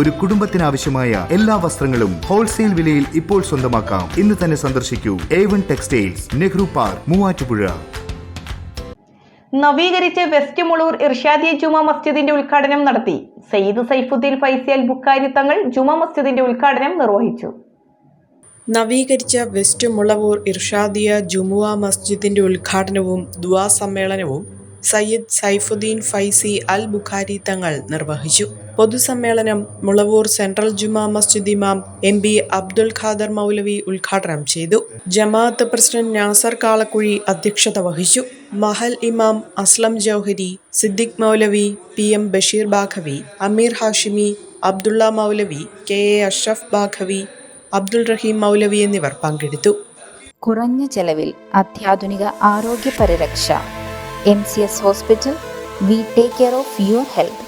ഒരു കുടുംബത്തിനാവശ്യമായ എല്ലാ വസ്ത്രങ്ങളും ഹോൾസെയിൽ വിലയിൽ ഇപ്പോൾ സ്വന്തമാക്കാം. ഇന്ന് തന്നെ സന്ദർശിക്കൂ. A one textiles Nehru park Muvattupuzha. നവീകരിച്ച് വെസ്റ്റ് മുളൂർ ഇർഷാദിയ ജുമാ മസ്ജിദിന്റെ ഉദ്ഘാടനം നടത്തി. സയ്യിദ് സൈഫുദ്ദീൻ ഫൈസിയൽ ബുക്കാരി തങ്ങൾ ജുമാ മസ്ജിദിന്റെ ഉദ്ഘാടനം നിർവഹിച്ചു. നവീകരിച്ച വെസ്റ്റ് മുളവൂർ ഇർഷാദിയ ജുമുഅ മസ്ജിദിന്റെ ഉദ്ഘാടനവും ദുആ സമ്മേളനവും സയ്യിദ് സൈഫുദ്ദീൻ ഫൈസി അൽ ബുഖാരി തങ്ങൾ നിർവഹിച്ചു. പൊതുസമ്മേളനം മുളവൂർ സെൻട്രൽ ജുമാ മസ്ജിദ് ഇമാം എം ബി അബ്ദുൽ ഖാദർ മൗലവി ഉദ്ഘാടനം ചെയ്തു. ജമാഅത്ത് പ്രസിഡന്റ് നാസർ കാളക്കുഴി അധ്യക്ഷത വഹിച്ചു. മഹൽ ഇമാം Aslam Jouhari Siddique Moulavi P M Basheer Baqavi Ameer Hashimi Abdulla Moulavi K A Ashraf Baqavi Abdul Rahim Moulavi എന്നിവർ പങ്കെടുത്തു. കുറഞ്ഞ ചെലവിൽ അത്യാധുനിക ആരോഗ്യ പരിരക്ഷ M C S hospital we take care of your health.